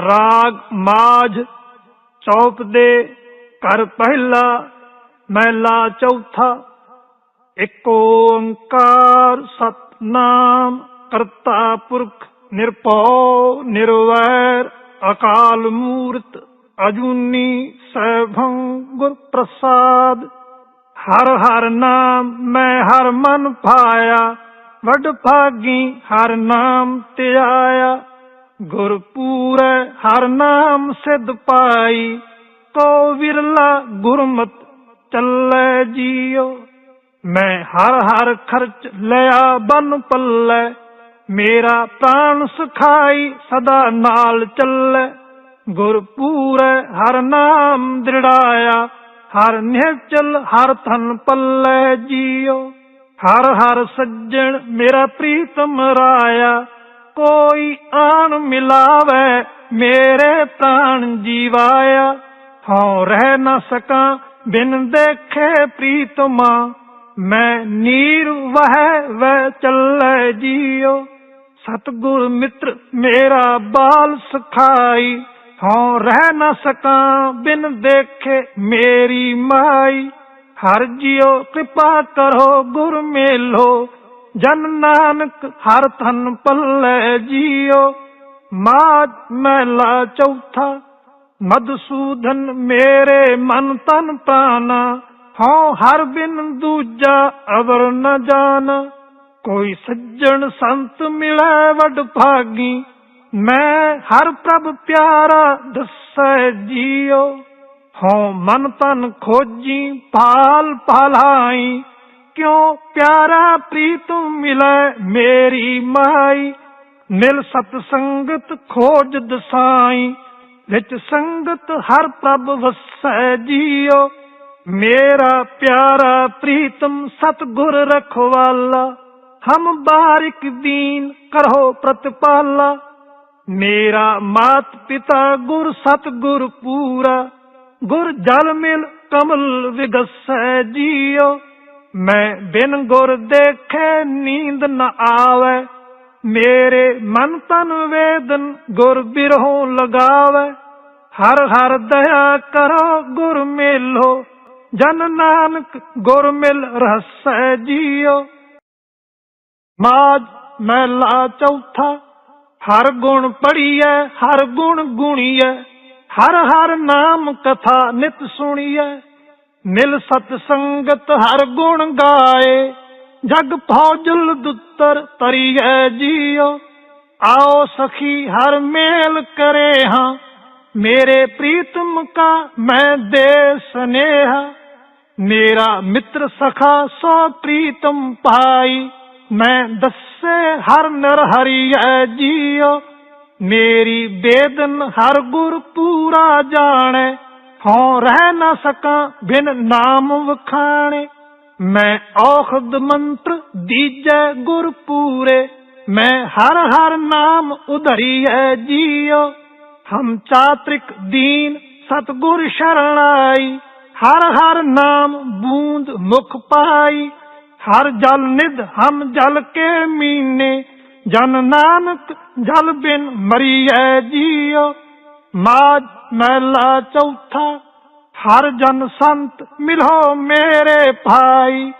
ਰਾਗ ਮਾਝ ਚੌਪ ਦੇ ਕਰ ਪਹਿਲਾ, ਮਹਿਲਾ ਚੌਥਾ। ਇੱਕ ਓੰਕਾਰ ਸਤਨਾਮ ਕਰਤਾ ਪੁਰਖ ਨਿਰਭਉ, ਨਿਰਵੈਰ, ਅਕਾਲ ਮੂਰਤ, ਅਜੂਨੀ ਸੈਭੰ ਗੁਰ ਪ੍ਰਸਾਦ। ਹਰ ਹਰ ਨਾਮ ਮੈਂ ਹਰ ਮਨ ਪਾਇਆ, ਵਡ ਭਾਗੀ ਹਰ ਨਾਮ ਧਿਆਇਆ ਗੁਰ ਪੂਰੈ ਹਰ ਨਾਮ ਸਿਧ ਪਾਈ ਕੋ ਵਿਰਲਾ ਗੁਰਮਤ ਚੱਲੇ ਜੀਓ ਮੈਂ ਹਰ ਹਰ ਖਰਚ ਲਿਆ ਬਨ ਪੱਲੇ, ਮੇਰਾ ਪ੍ਰਾਣ ਸੁਖਾਈ ਸਦਾ ਨਾਲ ਚੱਲੇ। ਗੁਰ ਹਰ ਨਾਮ ਦ੍ਰਿੜਾਇਆ, ਹਰ ਨਿਹਚਲ ਹਰ ਧਨ ਪੱਲੇ ਜੀਓ ਹਰ ਹਰ ਸੱਜਣ ਮੇਰਾ ਪ੍ਰੀਤਮ ਰਾਇਆ ਕੋਈ ਆਣ ਮਿਲਾਵੇ, ਮੇਰੇ ਪ੍ਰਾਣ ਜੀਵਾਇਆ। ਹਉ ਰਹਿ ਨਾ ਸਕਾਂ, ਬਿਨ ਦੇਖੇ ਪ੍ਰੀਤਮਾ ਮੈਂ। ਨੀਰ ਵਹਿ ਵਹਿ ਚੱਲੇ ਜੀਓ। ਸਤਗੁਰ ਮਿੱਤਰ ਮੇਰਾ ਬਾਲ ਸਖਾਈ। ਹਉ ਰਹਿ ਨਾ ਸਕਾਂ, ਬਿਨ ਦੇਖੇ ਮੇਰੀ ਮਾਈ। ਹਰ ਜਿਉ ਕਿਰਪਾ ਕਰੋ, ਗੁਰ ਮੇਲੋ। ਜਨ ਨਾਨਕ ਹਰ ਤਨ ਪੱਲੇ ਜੀਓ, ਮਾਜ ਮਹਿਲਾ ਚੌਥਾ ਮਦਸੂਦਨ ਮੇਰੇ ਮਨ ਤਨ ਪ੍ਰਾਨਾ ਹਉ ਹਰ ਬਿਨ ਦੂਜਾ ਅਵਰ ਨ ਜਾਣ। ਕੋਈ ਸੱਜਣ ਸੰਤ ਮਿਲੇ ਵਡ ਭਾਗੀ, ਮੈਂ ਹਰ ਪ੍ਰਭ ਪਿਆਰਾ ਦੱਸੈ ਜੀਓ। ਹਉ ਮਨ ਤਨ ਖੋਜੀ ਪਾਲ ਪਾਲਾਈ ਕਿਉ ਪਿਆਰਾ ਪ੍ਰੀਤਮ ਮਿਲੇ ਮੇਰੀ ਮਾਈ? ਮਿਲ ਸਤ ਸੰਗਤ ਖੋਜ ਦਸਾਈ, ਵਿੱਚ ਸੰਗਤ ਹਰ ਪ੍ਰਭ ਵਸੈ ਜੀਓ। ਮੇਰਾ ਪਿਆਰਾ ਪ੍ਰੀਤਮ ਸਤਗੁਰ ਰਖਵਾਲਾ, ਹਮ ਬਾਰਿਕ ਦੀਨ ਕਰੋ ਪ੍ਰਤਪਾਲਾ। ਮੇਰਾ ਮਾਤ ਪਿਤਾ ਗੁਰ ਸਤਗੁਰ ਪੂਰਾ, ਗੁਰ ਜਲ ਮਿਲ ਕਮਲ ਵਿਗਸੈ ਜੀਓ। ਮੈਂ ਬਿਨ ਗੁਰ ਦੇਖੇ ਨੀਂਦ ਨ ਆਵੇ। ਮੇਰੇ ਮਨ ਤਨ ਵੇਦਨ ਗੁਰ ਬਿਰਹੋਂ ਲਗਾਵੇ। ਹਰ ਹਰ ਦਇਆ ਕਰੋ ਗੁਰ ਮੇਲੋ। ਜਨ ਨਾਨਕ ਗੁਰ ਮਿਲ ਰਹਸੈ ਜੀਓ। ਮਾਜ ਮਹਿਲਾ ਚੌਥਾ, ਹਰ ਗੁਣ ਪੜੀਐ ਹਰ ਗੁਣ ਗੁਣੀਐ। ਹਰ ਹਰ ਨਾਮ ਕਥਾ ਨਿਤ ਸੁਣੀਐ। ਮਿਲ ਸਤ ਸੰਗਤ ਹਰ ਗੁਣ ਗਾਏ, ਜਗ ਫੌਜਲ ਦੁੱਤਰ ਤਰੀਐ ਜੀਓ। ਆਓ ਸਖੀ ਹਰ ਮੇਲ ਕਰੇ ਹਾਂ, ਮੇਰੇ ਪ੍ਰੀਤਮ ਕਾ ਮੈਂ ਦੇ ਸਨੇਹਾ। ਮੇਰਾ ਮਿੱਤਰ ਸਖਾ ਸੋ ਪ੍ਰੀਤਮ ਪਾਈ ਮੈਂ ਦੱਸੇ ਹਰ ਨਰ ਹਰੀਐ ਜੀਓ। ਮੇਰੀ ਬੇਦਨ ਹਰ ਗੁਰ ਪੂਰਾ ਜਾਣੈ ਹਉ ਰਹਿ ਨਾ ਸਕਾਂ ਬਿਨ ਨਾਮ ਵਖਾਣੇ। ਮੈਂ ਔਖਦ ਮੰਤਰ ਦੀਜੈ ਗੁਰ ਪੂਰੇ। ਮੈਂ ਹਰ ਹਰ ਨਾਮ ਉਧਰੀਐ ਜੀਓ। ਹਮ ਚਾਤ੍ਰਿਕ ਦੀਨ ਸਤਗੁਰ ਸ਼ਰਣਾਈ ਹਰ ਹਰ ਨਾਮ ਬੂੰਦ ਮੁਖ ਪਾਈ। ਹਰ ਜਲ ਨਿਧ ਹਮ ਜਲ ਕੇ ਮੀਨੇ। ਜਨ ਨਾਨਕ ਜਲ ਬਿਨ ਮਰੀਐ ਜੀਓ। ਮਾਜ ਮਹਿਲਾ ਚੌਥਾ, ਹਰ ਜਨ ਸੰਤ ਮਿਲੋ ਮੇਰੇ ਭਾਈ।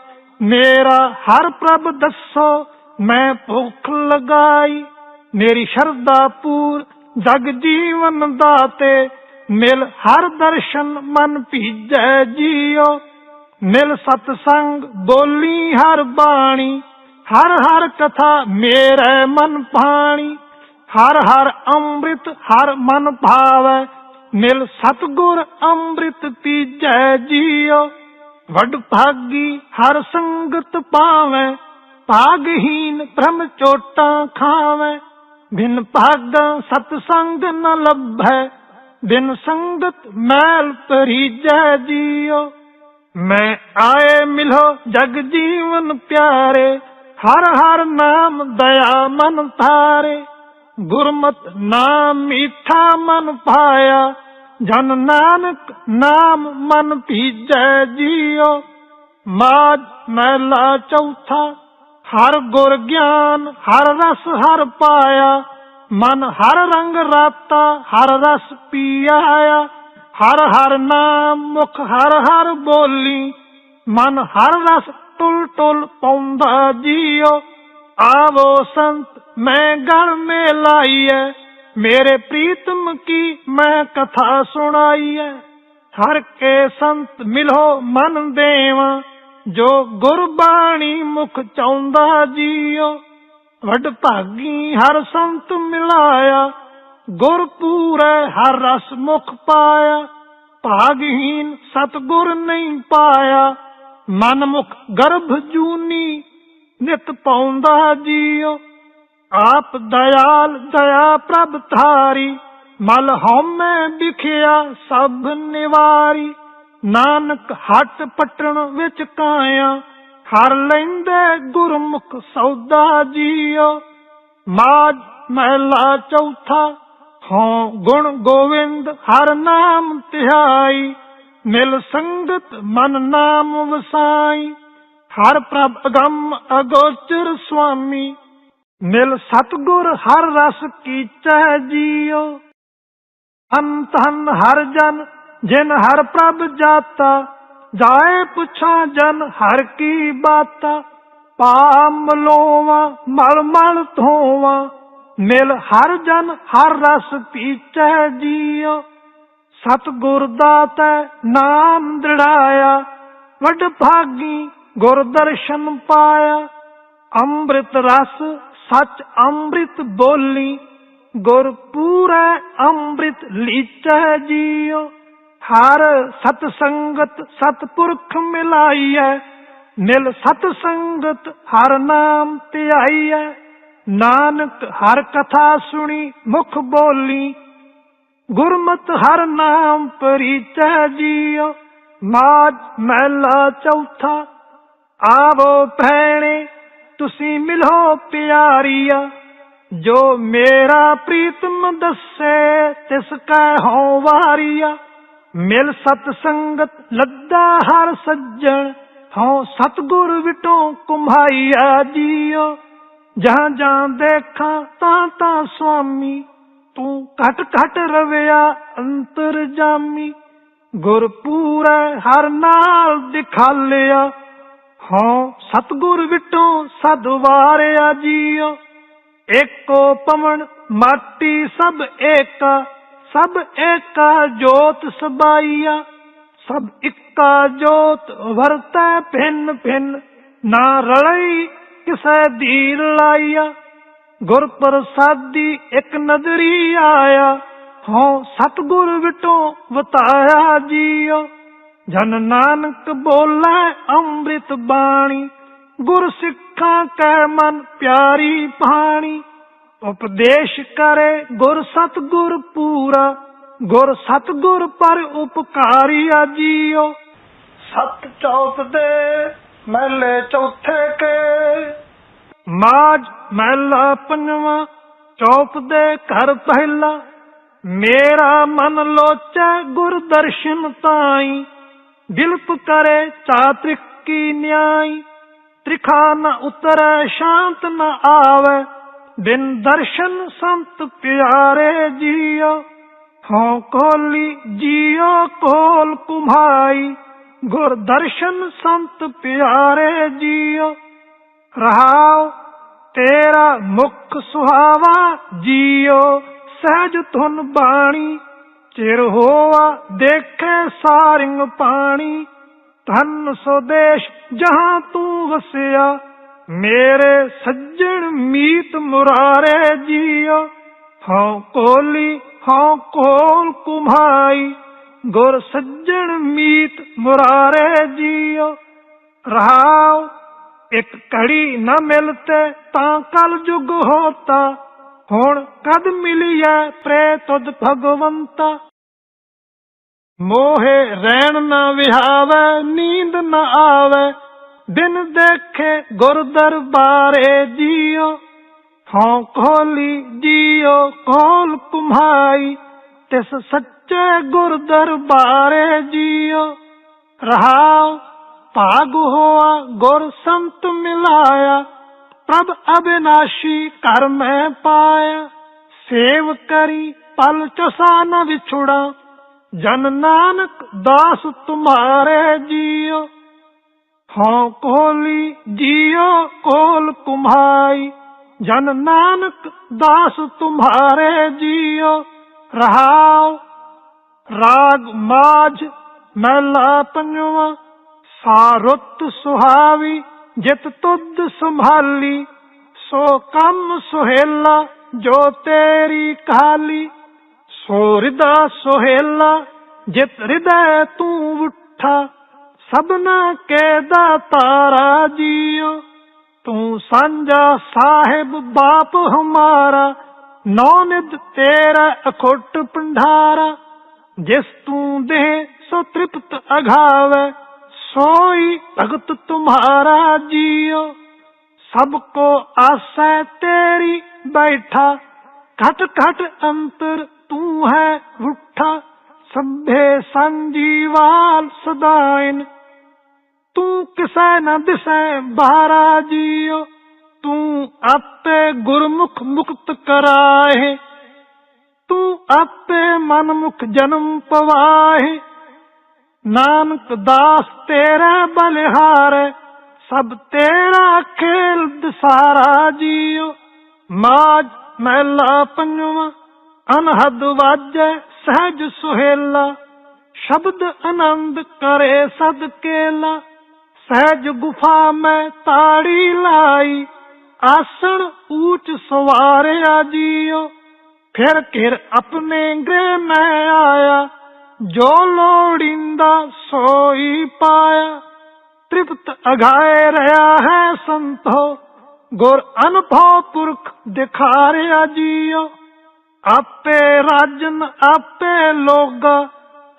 ਮੇਰਾ ਹਰ ਪ੍ਰਭ ਦੱਸੋ, ਮੈਂ ਭੁੱਖ ਲਗਾਈ। ਮੇਰੀ ਸ਼ਰਧਾ ਪੂਰ, ਜਗ ਜੀਵਨ ਦਾਤੇ। ਮਿਲ ਹਰ ਦਰਸ਼ਨ ਮਨ ਭੀਜੈ ਜੀਓ। ਮਿਲ ਸਤ ਸੰਗ ਬੋਲੀ ਹਰ ਬਾਣੀ। ਹਰ ਹਰ ਕਥਾ ਮੇਰੇ ਮਨ ਪਾਣੀ ਹਰ ਹਰ ਅੰਮ੍ਰਿਤ ਹਰ ਮਨ ਭਾਵੈ। ਮਿਲ ਸਤਗੁਰ ਅੰਮ੍ਰਿਤ ਪੀਜੈ ਜੀਓ ਵਡ ਭਾਗੀ ਹਰ ਸੰਗਤ ਪਾਵੈ, ਭਾਗਹੀਨ ਭ੍ਰਮ ਚੋਟਾਂ ਖਾਵੈ। ਬਿਨ ਭਾਗਾ ਸਤ ਸੰਗ ਨ ਲੱਭੈ, ਬਿਨ ਸੰਗਤ ਮੈਲ ਪਰੀਜੈ ਜੀਓ ਮੈਂ ਆਏ ਮਿਲੋ ਜਗ ਜੀਵਨ ਪਿਆਰੇ, ਹਰ ਹਰ ਨਾਮ ਦਇਆ ਮਨ ਧਾਰੇ। ਗੁਰਮਤ ਨਾਮ ਮੀਠਾ ਮਨ ਪਾਇਆ ਜਨ ਨਾਨਕ ਨਾਮ ਮਨ ਭੀਜੈ ਜੀਓ। ਮਾਜ ਮਹਿਲਾ ਚੌਥਾ, ਹਰ ਗੁਰ ਗਿਆਨ, ਹਰ ਰਸ ਹਰ ਪਾਇਆ। ਮਨ ਹਰ ਰੰਗ ਰਾਤਾ, ਹਰ ਰਸ ਪੀਆਇਆ। ਹਰ ਹਰ ਨਾਮ ਮੁਖ ਹਰ ਹਰ ਬੋਲੀ। ਮਨ ਹਰ ਰਸ ਟੁਲ ਟੁਲ ਪੌਂਦਾ ਜੀਓ। ਆਵੋ ਸੰਤ, ਮੈਂ ਗਲ ਮੇ ਲਾਈਐ ਮੇਰੇ ਪ੍ਰੀਤਮ ਕੀ ਮੈਂ ਕਥਾ ਸੁਣਾਈ ਹੈ ਹਰ ਕੇ ਸੰਤ ਮਿਲੋ ਮਨ ਦੇਵਾ, ਜੋ ਗੁਰਬਾਣੀ ਮੁਖ ਚਾਹੁੰਦਾ ਜੀਓ। ਵੱਡ ਭਾਗੀ ਹਰ ਸੰਤ ਮਿਲਾਇਆ ਗੁਰ ਪੂਰੇ ਹਰ ਰਸ ਮੁਖ ਪਾਇਆ। ਭਾਗਹੀਨ ਸਤਗੁਰ ਨਹੀਂ ਪਾਇਆ, ਮਨ ਮੁਖ ਗਰਭ ਜੂਨੀ ਨਿਤ ਪਾਉਂਦਾ ਜੀਓ। ਆਪ ਦਇਆਲ ਦਇਆ ਪ੍ਰਭ ਧਾਰੀ, ਮਲ ਹਉਮੈ ਵਿਖਿਆ ਸਭ ਨਿਵਾਰੀ। ਨਾਨਕ ਹੱਟ ਪਟਣ ਵਿੱਚ ਕਾਇਆ, ਹਰ ਲੈਂਦੇ ਗੁਰਮੁਖ ਸੌਦਾ ਜੀਓ। ਮਾਜ ਮਹਿਲਾ ਚੌਥਾ, ਹਉ ਗੁਣ ਗੋਵਿੰਦ ਹਰ ਨਾਮ ਤਿਹਾਈ। ਮਿਲ ਸੰਗਤ ਮਨ ਨਾਮ ਵਸਾਈ, ਹਰ ਪ੍ਰਭ ਅਗੰਮ ਅਗੋਚਰ ਸੁਆਮੀ। ਮਿਲ ਸਤਗੁਰ ਹਰ ਰਸ ਕੀਚੈ ਜੀਓ ਅੰਤ ਹਨ ਹਰ ਜਨ, ਜਿਨ ਹਰ ਪ੍ਰਭ ਜਾਤਾ। ਜਾਏ ਪੁੱਛਾਂ ਜਨ, ਹਰ ਕੀ ਬਾਤਾ। ਪਾਮ ਲੋਵਾ, ਮਲ ਮਲ ਧੋਵਾ। ਮਿਲ ਹਰ ਜਨ, ਹਰ ਰਸ ਪੀਚੈ ਜੀਓ ਸਤਗੁਰ ਦਾਤੈ ਨਾਮ ਦ੍ਰਿੜਾਇਆ। ਵੱਡ ਭਾਗੀ ਗੁਰ ਦਰਸ਼ਨ ਪਾਇਆ। ਅੰਮ੍ਰਿਤ ਰਸ ਸਚ ਅੰਮ੍ਰਿਤ ਬੋਲੀ, ਗੁਰ ਪੂਰਾ ਅੰਮ੍ਰਿਤ ਲੀਚੈ ਜੀਓ ਹਰ ਸਤ ਸੰਗਤ ਸਤਪੁਰਖ ਮਿਲਾਈਐ, ਨਿਲ ਸਤ ਸੰਗਤ ਹਰ ਨਾਮ ਧਿਆਈਐ। ਨਾਨਕ ਹਰ ਕਥਾ ਸੁਣੀ, ਮੁਖ ਬੋਲੀ, ਗੁਰਮਤ ਹਰ ਨਾਮ ਪਰੀਚੈ ਜੀਓ ਮਾਜ ਮਹਿਲਾ ਚੌਥਾ, ਆਵੋ ਭੈਣੇ ਤੁਸੀਂ ਮਿਲੋ ਪਿਆਰੀਆ, ਜੋ ਮੇਰਾ ਪ੍ਰੀਤਮ ਦੱਸੇ, ਤਿਸ ਕੈ ਹੋ ਵਾਰੀਆ। ਮਿਲ ਸਤ ਸੰਗਤ, ਲੱਦਾ ਹਰ ਸੱਜਣ ਹਉ ਸਤਗੁਰ ਵਿਟੋ ਕੁਮਾਈਆ ਜੀਓ। ਜਾਂ ਜਾਂ ਦੇਖਾਂ, ਤਾਂ ਤਾਂ ਸੁਆਮੀ, ਤੂੰ ਘਟ ਘਟ ਰਵਿਆ ਅੰਤਰ ਜਾਮੀ। ਗੁਰਪੂਰ ਹਰ ਨਾਲ ਦਿਖਾਲਿਆ। ਹਉ ਸਤਗੁਰ ਵਿਟੋ ਸਦਵਾਰਿਆ ਜੀਓ। ਏਕੋ ਪਵਨ, ਮਾਟੀ ਸਭ ਏਕਾ ਸਭ ਏਕਾ ਜੋਤ ਸਬਾਈਆ। ਸਭ ਇੱਕਾ ਜੋਤ ਵਰਤੈ ਭਿੰਨ ਭਿੰਨ, ਨਾ ਰਲਈ ਕਿਸੈ ਦੀ ਲਾਈਆ ਗੁਰ ਪ੍ਰਸਾਦੀ ਇੱਕ ਨਜ਼ਰੀ ਆਇਆ, ਹਉ ਸਤਗੁਰ ਵਿਟੋ ਵਤਾਇਆ ਜੀਓ। ਜਨ ਨਾਨਕ ਬੋਲੇ ਅੰਮ੍ਰਿਤ ਬਾਣੀ ਗੁਰ ਸਿੱਖਾਂ ਕੈ ਮਨ ਪਿਆਰੀ ਬਾਣੀ ਉਪਦੇਸ਼ ਕਰੇ ਗੁਰ ਸਤਗੁਰ ਪੂਰਾ ਗੁਰ ਸਤਗੁਰ ਪਰ ਉਪਕਾਰੀ ਜੀਓ ਸਤ ਚੌਥ ਦੇ ਮਹਿਲੇ ਚੌਥੇ ਕੇ। ਮਾਜ ਮਹਿਲਾ ਪੰਜਵਾ ਚੌਪ ਦੇ ਘਰ ਪਹਿਲਾ। ਮੇਰਾ ਮਨ ਲੋਚੈ ਗੁਰ ਦਰਸ਼ਨ ਤਾਈ। ਦਿਲਪ ਕਰੇ ਚਾਤ੍ਰਿਕ ਕੀ ਨਿਆਈ। ਤ੍ਰਿਖਾ ਨ ਉਤਰੈ, ਸ਼ਾਂਤ ਨ ਆਵੇ। ਬਿਨ ਦਰਸ਼ਨ ਸੰਤ ਪਿਆਰੇ ਜੀਓ। ਹਉ ਕੋਲੀ ਜੀਓ, ਕੋਲ ਕੁਮਾਈ। ਗੁਰ ਦਰਸ਼ਨ ਸੰਤ ਪਿਆਰੇ ਜੀਓ। ਰਹਾਉ, ਤੇਰਾ ਮੁਖ ਸੁਹਾਵਾ ਜੀਓ। ਸਹਿਜ ਧੁਨ ਬਾਣੀ ਚਿਰ ਹੋਆ ਦੇਖੇ ਸਾਰਿੰਗ ਪਾਣੀ, ਧਨ ਸੋਦੇਸ਼ ਜਹਾਂ ਤੂੰ ਵਸਿਆ। ਮੇਰੇ ਸੱਜਣ ਮੀਤ ਮੁਰਾਰੇ ਜੀਓ। ਹਉ ਕੋਲੀ, ਹਉ ਕੋਲ ਕੁਮਾਈ, ਗੁਰ ਸੱਜਣ ਮੀਤ ਮੁਰਾਰੇ ਜੀਓ। ਰਹਾਉ, ਇੱਕ ਘੜੀ ਨਾ ਮਿਲਤੇ ਤਾਂ ਕਲ ਜੁਗ ਹੋਤਾ। ਹੁਣ ਕਦ ਮਿਲਿਐ ਪ੍ਰੇ ਤੁਧ ਭਗਵੰਤਾ? ਮੋਹੇ ਰਹਿਣ ਨ ਵਿਹਾਵੇ, ਨੀਂਦ ਨਾ ਆਵੇ, ਦਿਨ ਦੇਖੇ ਗੁਰ ਦਰਬਾਰੇ ਜੀਓ ਹਉ ਖੋਲੀ ਜੀਓ ਖੋਲ ਕੁਮਾਈ, ਤਿਸ ਸੱਚੇ ਗੁਰ ਦਰਬਾਰੇ ਜੀਓ ਰਹਾਉ, ਭਾਗ ਹੋਆ, ਗੁਰ ਸੰਤ ਮਿਲਾਇਆ ਪ੍ਰਭ ਅਬਿਨਾਸ਼ੀ ਕਰ ਮੈਂ ਪਾਇਆ। ਸੇਵ ਕਰੀ, ਪਲ ਚਸਾ ਨ ਵਿਛੁੜਾ। ਜਨ ਨਾਨਕ ਦਾਸ ਤੁਮਾਰੇ ਜੀਓ। ਹਾਂ ਕੋਲੀ ਜੀਓ, ਕੋਲ ਕੁਮਾਈ। ਜਨ ਨਾਨਕ ਦਾਸ ਤੁਮਾਰੇ ਜੀਓ। ਰਹਾਉ, ਰਾਗ ਮਾਝ, ਮਹਿਲਾ ਪੰਜਵਾ। ਸਾਰੁੱਤ ਸੁਹਾਵੀ ਜਿਤ ਤੁਧ ਸੰਭਾਲੀ, ਸੋ ਕੰਮ ਸੁਹੇਲਾ ਜੋ ਤੇਰੀ ਕਾਲੀ ਸੋ ਹਿਰਦਾ ਸੁਹੇਲਾ, ਜਿਤ ਹਿਰਦੈ ਤੂੰ ਉੱਠਾ। ਸਭਨਾ ਕੇ ਦਾਤਾਰਾ ਜੀਓ, ਤੂੰ ਸਾਂਝਾ ਸਾਹਿਬ ਬਾਪ ਹਮਾਰਾ। ਨੌ ਨਿਦ ਤੇਰਾ ਅਖੁੱਟ ਪੰਢਾਰਾ ਜਿਸ ਤੂੰ ਦੇ ਸੋ ਤ੍ਰਿਪਤ ਅਘਾਵੇ ਸੋਈ ਭਗਤ ਤੁਮਾਰਾ ਜੀਓ, ਸਭ ਕੋ ਆਸੈ ਤੇਰੀ ਬੈਠਾ। ਘਟ ਘਟ ਅੰਤਰ ਤੂੰ ਹੈ ਉੱਠਾ ਸਭੇ ਸੰਜੀਵਾਲ ਸਦਾਇਨ। ਤੂੰ ਕਿਸੈ ਨ ਦਿਸੈ ਬਾਰਾ ਜੀਓ, ਤੂੰ ਆਪੇ ਗੁਰਮੁਖ ਮੁਕਤ ਕਰਾਏ। ਤੂੰ ਆਪੇ ਮਨਮੁਖ ਜਨਮ ਪਵਾਏ। ਨਾਨਕ ਦਾਸ ਤੇਰਾ ਬਲਿਹਾਰ, ਸਭ ਤੇਰਾ ਖੇਲ ਦਸਾਰਾ ਜੀਓ। ਮਾਜ ਮਹਿਲਾ ਪੰਜਵਾ, ਅਨਹਦ ਵਾਜੈ ਸਹਿਜ ਸੁਹੇਲਾ। ਸ਼ਬਦ ਆਨੰਦ ਕਰੇ ਸਦ ਕੇਲਾ। ਸਹਿਜ ਗੁਫਾ ਮੈਂ ਤਾੜੀ ਲਾਈ, ਆਸਣ ਊਚ ਸਵਾਰਿਆ ਜੀਓ। ਫਿਰ ਘਿਰ ਆਪਣੇ ਗ੍ਰਹਿ ਮੈਂ ਆਇਆ ਜੋ ਲੋੜਿੰਦਾ ਸੋਈ ਪਾਇਆ, ਤ੍ਰਿਪਤ ਅਘਾਏ ਰਹਾ ਹੈ ਸੰਤੋ। ਗੁਰ ਅਨਭਉ ਪੁਰਖ ਦਿਖਾਰਿਆ ਜੀਓ। ਆਪੇ ਰਾਜਨ ਆਪੇ ਲੋਗਾ,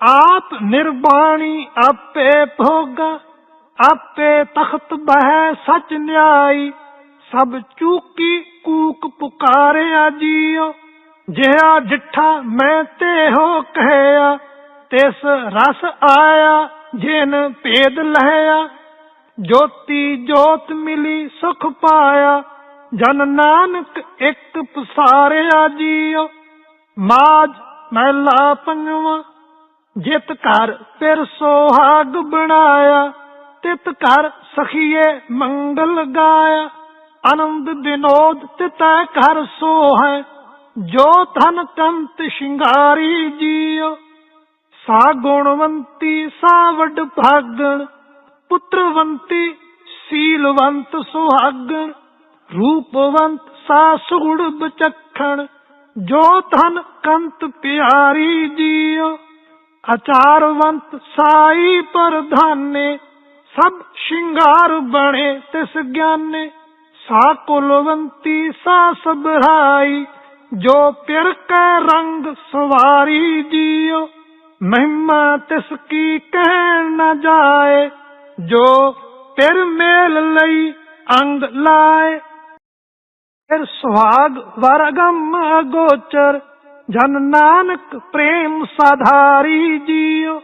ਆਪ ਨਿਰਬਾਣੀ ਆਪੇ ਭੋਗਾ। ਆਪੇ ਤਖਤ ਬਹਿ ਸਚ ਨਿਆਈ, ਸਭ ਚੂਕੀ ਕੂਕ ਪੁਕਾਰਿਆ ਜੀਓ। ਜਿਹਾ ਜਿੱਠਾ ਮੈਂ ਤੇ ਹੋ ਕਹਿਆ ਤਿਸ ਰਸ ਆਇਆ, ਜਿਨ ਭੇਦ ਲਹਿਆ। ਜੋਤੀ ਜੋਤ ਮਿਲੀ, ਸੁਖ ਪਾਇਆ। ਜਨ ਨਾਨਕ ਇੱਕ ਪਸਾਰਿਆ ਜੀਓ ਮਾਜ ਮਹਿਲਾ ਪੰਜਵਾ, ਜਿਤ ਘਰ ਫਿਰ ਸੁਹਾਗ ਬਣਾਇਆ। ਤਿਤ ਘਰ ਸਖੀਏ ਮੰਗਲ ਗਾਇਆ। ਆਨੰਦ ਵਿਨੋਦ ਤਿਤੈ ਘਰ ਸੋਹੈ। ਜੋ ਧਨ ਕੰਤ ਸ਼ਿੰਗਾਰੀ ਜੀਓ ਸਾ ਗੁਣਵੰਤੀ ਸਾ ਵੱਡ ਭਾਗਣ ਪੁੱਤਰਵੰਤੀ ਸੀਲਵੰਤ ਸੁਹਾਗਣ ਰੂਪਵੰਤ ਸਾ ਸੁਗੁੜ ਬਚਖਣ ਜੋ ਧਨ ਕੰਤ ਪਿਆਰੀ ਜੀਓ ਅਚਾਰਵੰਤ ਸਾਈ ਪ੍ਰਧਾਨੇ, ਸਭ ਸ਼ਿੰਗਾਰ ਬਣੇ ਤਿਸ ਗਿਆਨੇ ਸਾ ਕੁਲਵੰਤੀ ਸਾ ਸਬਰਾਈ ਜੋ ਪਿਰ ਕੈ ਰੰਗ ਸਵਾਰੀ ਜੀਓ ਮਹਿਮਾ ਤਿਸ ਕੀ ਕਹਿ ਨ ਜਾਏ, ਜੋ ਪਿਰ ਮੇਲ ਲਈ ਅੰਗ ਲਾਏ। ਫਿਰ ਸੁਹਾਗ ਵਰਗਮ ਅਗੋਚਰ ਜਨ ਨਾਨਕ ਪ੍ਰੇਮ ਸਾਧਾਰੀ ਜੀਓ।